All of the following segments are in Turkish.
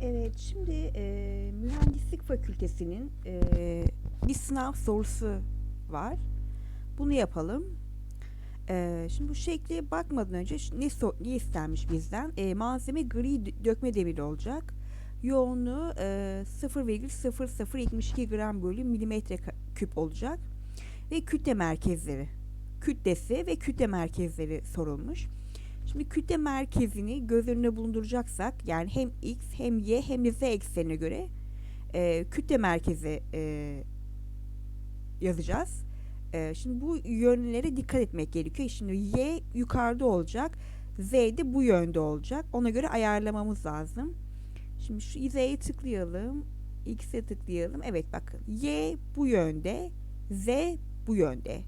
Evet, şimdi e, Mühendislik Fakültesinin e, bir sınav sorusu var. Bunu yapalım. E, şimdi bu şekle bakmadan önce ne, so- ne istenmiş bizden? E, malzeme gri dökme demiri olacak. Yoğunluğu e, 0,0072 gram bölü milimetre küp olacak. Ve kütle merkezleri. Kütlesi ve kütle merkezleri sorulmuş. Şimdi kütle merkezini göz önüne bulunduracaksak yani hem x hem y hem de z eksenine göre e, kütle merkezi e, yazacağız. E, şimdi bu yönlere dikkat etmek gerekiyor. Şimdi y yukarıda olacak, z de bu yönde olacak. Ona göre ayarlamamız lazım. Şimdi şu z'ye tıklayalım, x'e tıklayalım. Evet bakın y bu yönde, z bu yönde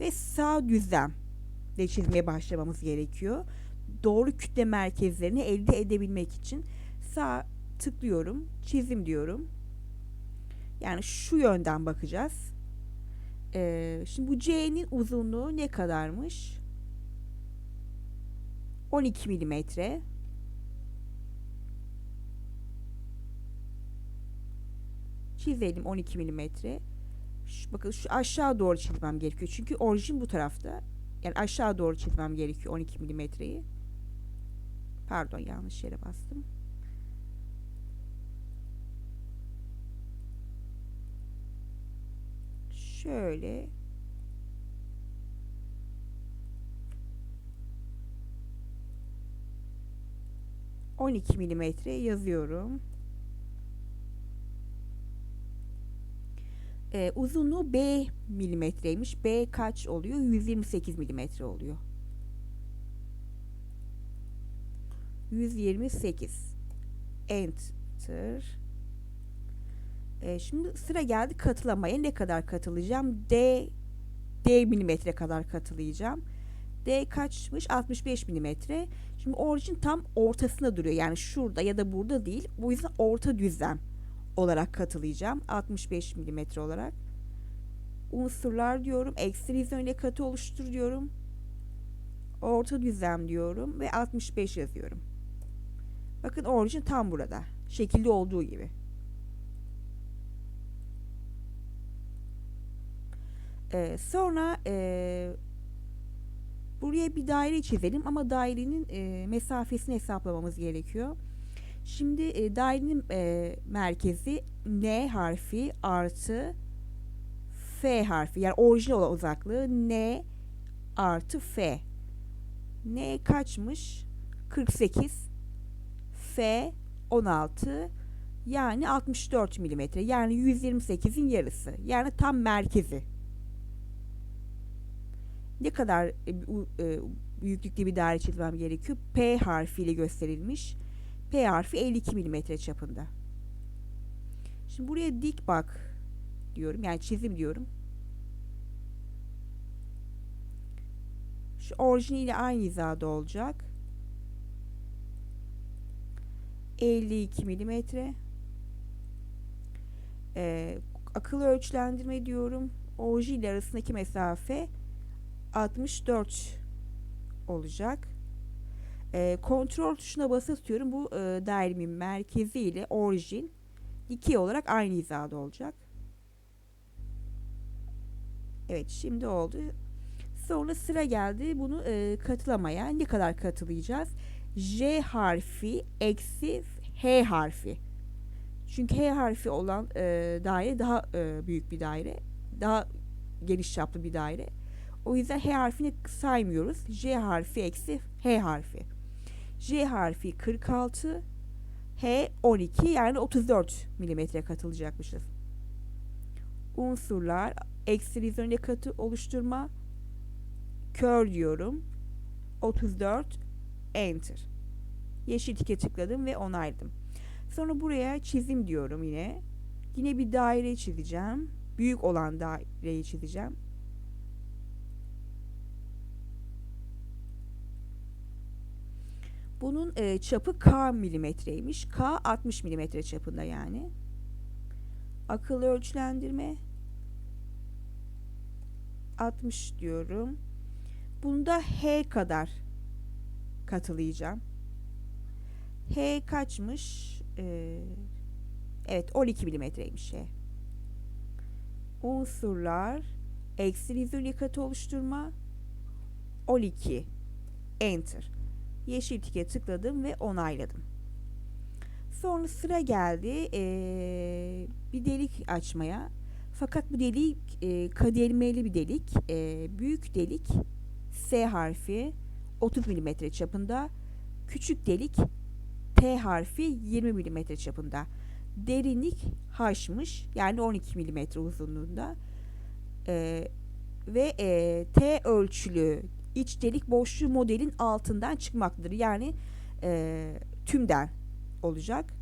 ve sağ düzlem de çizmeye başlamamız gerekiyor doğru kütle merkezlerini elde edebilmek için sağ tıklıyorum, çizim diyorum. Yani şu yönden bakacağız. Ee, şimdi bu C'nin uzunluğu ne kadarmış? 12 milimetre. Çizelim 12 milimetre. Şu, bakın şu aşağı doğru çizmem gerekiyor. Çünkü orijin bu tarafta. Yani aşağı doğru çizmem gerekiyor 12 milimetreyi. Pardon yanlış yere bastım. Şöyle. On iki milimetre yazıyorum. Ee, uzunluğu B milimetreymiş. B kaç oluyor? 128 milimetre oluyor. 128 enter. Ee, şimdi sıra geldi katılamaya. Ne kadar katılacağım? D D milimetre kadar katılayacağım. D kaçmış? 65 milimetre. Şimdi orijin tam ortasında duruyor. Yani şurada ya da burada değil. Bu yüzden orta düzlem olarak katılayacağım. 65 milimetre olarak. Unsurlar diyorum. Ekstremizm ile katı oluştur diyorum. Orta düzlem diyorum ve 65 yazıyorum Bakın orijin tam burada. Şekilde olduğu gibi. Ee, sonra e, buraya bir daire çizelim ama dairenin e, mesafesini hesaplamamız gerekiyor. Şimdi e, dairenin e, merkezi N harfi artı F harfi yani orijinal olan uzaklığı N artı F. N kaçmış? 48 F 16 yani 64 milimetre yani 128'in yarısı yani tam merkezi. Ne kadar e, e, büyüklükte bir daire çizmem gerekiyor? P harfiyle gösterilmiş. P harfi 52 milimetre çapında. Şimdi buraya dik bak diyorum yani çizim diyorum. Şu orijiniyle aynı hizada olacak. 52 milimetre. Ee, akıllı ölçülendirme diyorum. Orijin ile arasındaki mesafe 64 olacak. Ee, kontrol tuşuna basılı tutuyorum. Bu e, dairemin merkezi ile orijin dikey olarak aynı hizada olacak. Evet şimdi oldu. Sonra sıra geldi bunu e, katılamaya. Ne kadar katılayacağız? J harfi eksi H harfi. Çünkü H harfi olan e, daire daha e, büyük bir daire. Daha geniş çaplı bir daire. O yüzden H harfini saymıyoruz. J harfi eksi H harfi. J harfi 46, H 12 yani 34 milimetre katılacakmışız. Unsurlar ekstrizyon katı oluşturma kör diyorum. 34 enter. Yeşil tike tıkladım ve onayladım. Sonra buraya çizim diyorum yine. Yine bir daire çizeceğim. Büyük olan daireyi çizeceğim. Bunun e, çapı K milimetreymiş. K 60 milimetre çapında yani. Akıllı ölçülendirme 60 diyorum. Bunda H kadar katılayacağım. H kaçmış? Ee, evet 12 milimetreymiş şey. Unsurlar eksi vizyon katı oluşturma 12 enter. Yeşil tike tıkladım ve onayladım. Sonra sıra geldi ee, bir delik açmaya. Fakat bu delik e, kadelmeli bir delik. E, büyük delik S harfi 30 mm çapında. Küçük delik T harfi 20 mm çapında. Derinlik H'mış yani 12 mm uzunluğunda. E, ve e, T ölçülü iç delik boşluğu modelin altından çıkmaktadır. Yani e, tümden olacak.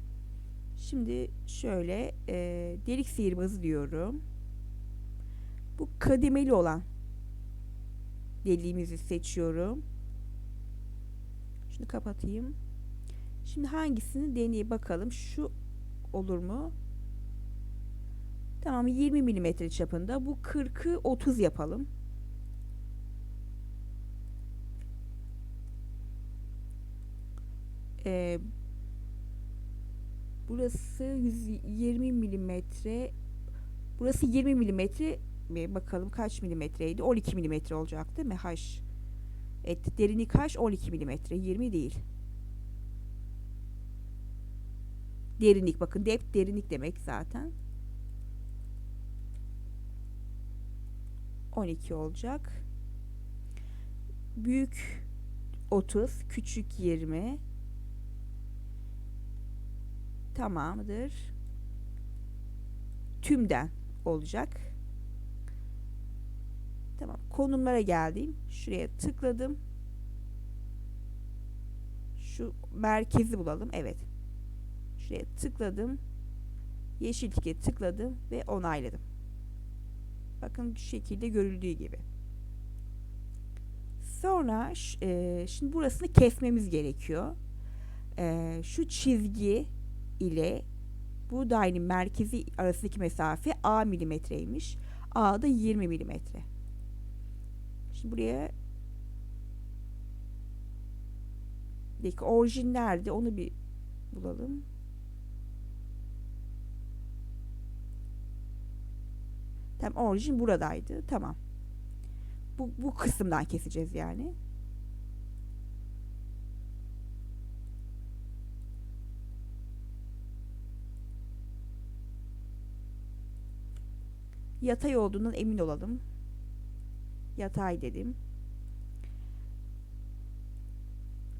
Şimdi şöyle e, delik sihirbazı diyorum. Bu kademeli olan deliğimizi seçiyorum. Şunu kapatayım. Şimdi hangisini deneye bakalım. Şu olur mu? Tamam 20 milimetre çapında. Bu 40'ı 30 yapalım. Ee, burası 120 milimetre. Burası 20 milimetre. Bakalım kaç milimetreydi? 12 milimetre olacak değil mi? H. Evet derinlik H 12 milimetre. 20 değil. Derinlik bakın depth derinlik demek zaten. 12 olacak. Büyük 30, küçük 20. Tamamdır. Tümden olacak. Tamam. Konumlara geldim. Şuraya tıkladım. Şu merkezi bulalım. Evet. Şuraya tıkladım. Yeşil tike tıkladım ve onayladım. Bakın şu şekilde görüldüğü gibi. Sonra e, şimdi burasını kesmemiz gerekiyor. E, şu çizgi ile bu dairenin merkezi arasındaki mesafe A milimetreymiş. A da 20 milimetre. Şimdi buraya Peki orijin nerede? Onu bir bulalım. Tamam orijin buradaydı. Tamam. Bu, bu kısımdan keseceğiz yani. Yatay olduğundan emin olalım. Yatay dedim.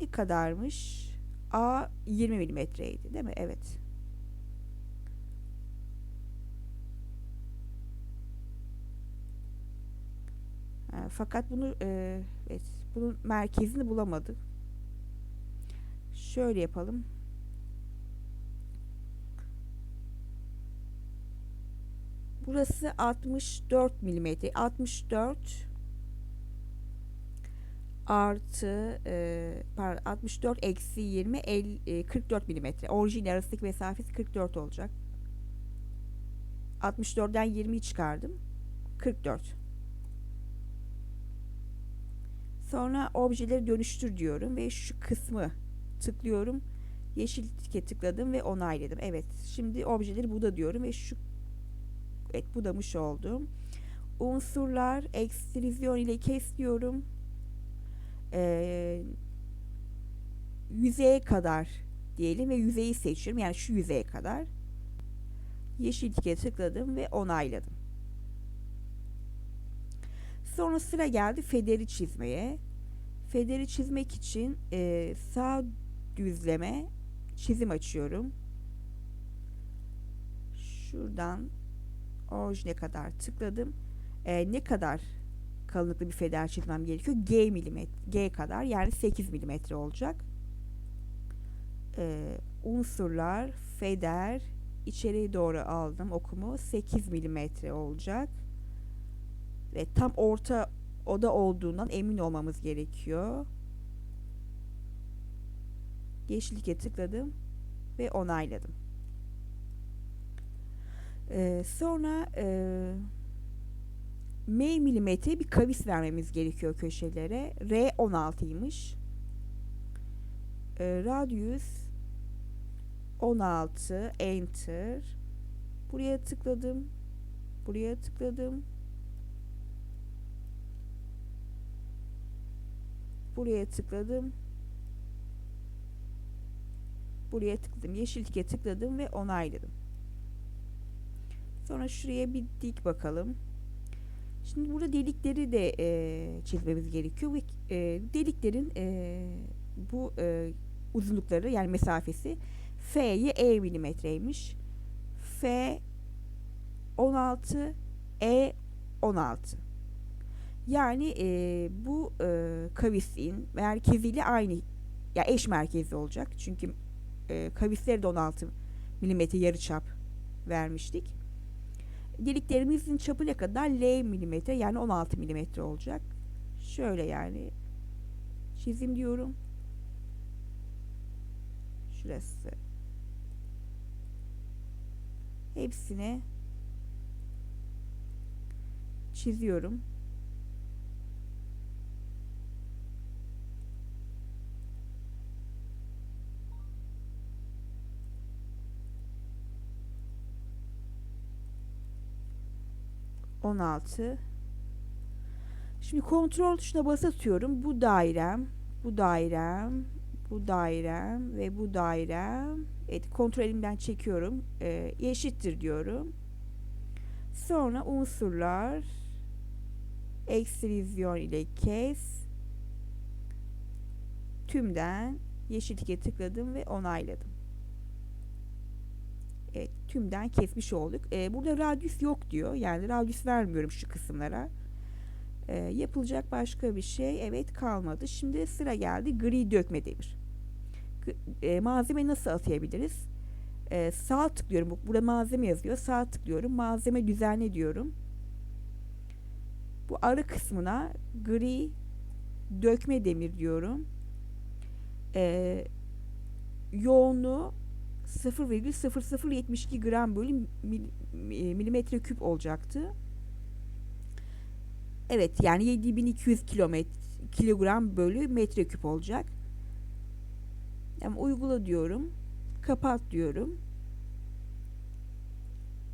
Ne kadarmış? A 20 milimetreydi değil mi? Evet. Fakat bunu e, evet, bunun merkezini bulamadık. Şöyle yapalım. Burası 64 milimetre. 64 artı e, pardon 64 eksi 20 el, e, 44 milimetre. Orijin arasındaki mesafesi 44 olacak. 64'den 20'yi çıkardım. 44. Sonra objeleri dönüştür diyorum ve şu kısmı tıklıyorum. Yeşil tike tıkladım ve onayladım. Evet. Şimdi objeleri buda diyorum ve şu evet budamış oldum. Unsurlar ekstrizyon ile kes diyorum. Ee, yüzeye kadar diyelim ve yüzeyi seçiyorum. Yani şu yüzeye kadar. Yeşil tike tıkladım ve onayladım. Sonra sıra geldi federi çizmeye. Federi çizmek için e, sağ düzleme çizim açıyorum. Şuradan orijine kadar tıkladım. E, ne kadar kalınlıklı bir feder çizmem gerekiyor? G milimetre, G kadar yani 8 milimetre olacak. E, unsurlar, feder içeriye doğru aldım okumu 8 milimetre olacak ve tam orta oda olduğundan emin olmamız gerekiyor. Yeşillik'e tıkladım ve onayladım. Ee, sonra e, M milimetre bir kavis vermemiz gerekiyor köşelere. R 16'ymış. Ee, radius 16 enter. Buraya tıkladım. Buraya tıkladım. Buraya tıkladım. Buraya tıkladım. Yeşil tike tıkladım ve onayladım. Sonra şuraya bir dik bakalım. Şimdi burada delikleri de e, çizmemiz gerekiyor ve e, deliklerin e, bu e, uzunlukları yani mesafesi F'ye E milimetreymiş. F 16 E 16. Yani e, bu e, kavisin merkeziyle aynı ya eş merkezli olacak. Çünkü e, kavisleri de 16 milimetre yarıçap vermiştik. Deliklerimizin çapı ne kadar? L milimetre yani 16 milimetre olacak. Şöyle yani çizim diyorum. Şurası. Hepsine çiziyorum. On altı. Şimdi kontrol tuşuna basatıyorum. Bu dairem, bu dairem, bu dairem ve bu dairem. Evet kontrol elimden çekiyorum. Ee, eşittir diyorum. Sonra unsurlar ekstrizyon ile kes. Tümden yeşil tıkladım ve onayladım. Evet tümden kesmiş olduk. Ee, burada radyüs yok diyor. Yani radyüs vermiyorum şu kısımlara. Ee, yapılacak başka bir şey evet kalmadı. Şimdi sıra geldi gri dökme demir. E, malzeme nasıl atayabiliriz? Ee, sağ tıklıyorum. Bu- Burada malzeme yazıyor. Sağ tıklıyorum. Malzeme düzenle diyorum. Bu arı kısmına gri dökme demir diyorum. Ee, yoğunluğu 0,0072 gram bölü mi- milimetre küp olacaktı. Evet yani 7200 kilometre kilogram bölü metreküp olacak. Yani uygula diyorum. Kapat diyorum.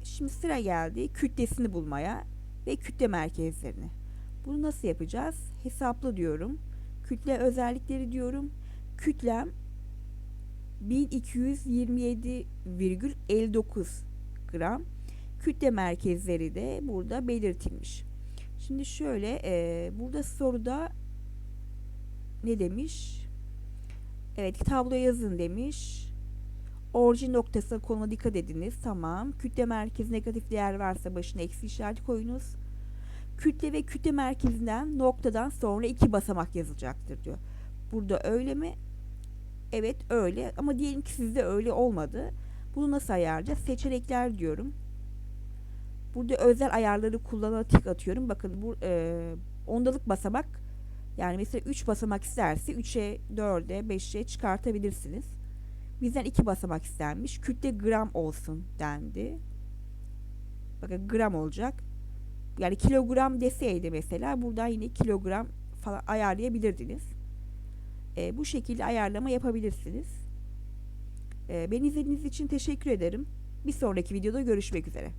Şimdi sıra geldi kütlesini bulmaya ve kütle merkezlerini. Bunu nasıl yapacağız? Hesapla diyorum. Kütle özellikleri diyorum. Kütlem 1227,59 gram. Kütle merkezleri de burada belirtilmiş. Şimdi şöyle e, burada soruda ne demiş? Evet tabloya yazın demiş. Orijin noktasına konuma dikkat ediniz. Tamam. Kütle merkezi negatif değer varsa başına eksi işareti koyunuz. Kütle ve kütle merkezinden noktadan sonra iki basamak yazılacaktır diyor. Burada öyle mi? Evet öyle ama diyelim ki sizde öyle olmadı. Bunu nasıl ayarlayacağız? Seçenekler diyorum. Burada özel ayarları kullanarak tik atıyorum. Bakın bu e, ondalık basamak yani mesela 3 basamak isterse 3'e 4'e 5'e çıkartabilirsiniz. Bizden 2 basamak istenmiş. Kütle gram olsun dendi. Bakın gram olacak. Yani kilogram deseydi mesela buradan yine kilogram falan ayarlayabilirdiniz. E, bu şekilde ayarlama yapabilirsiniz. E, beni izlediğiniz için teşekkür ederim. Bir sonraki videoda görüşmek üzere.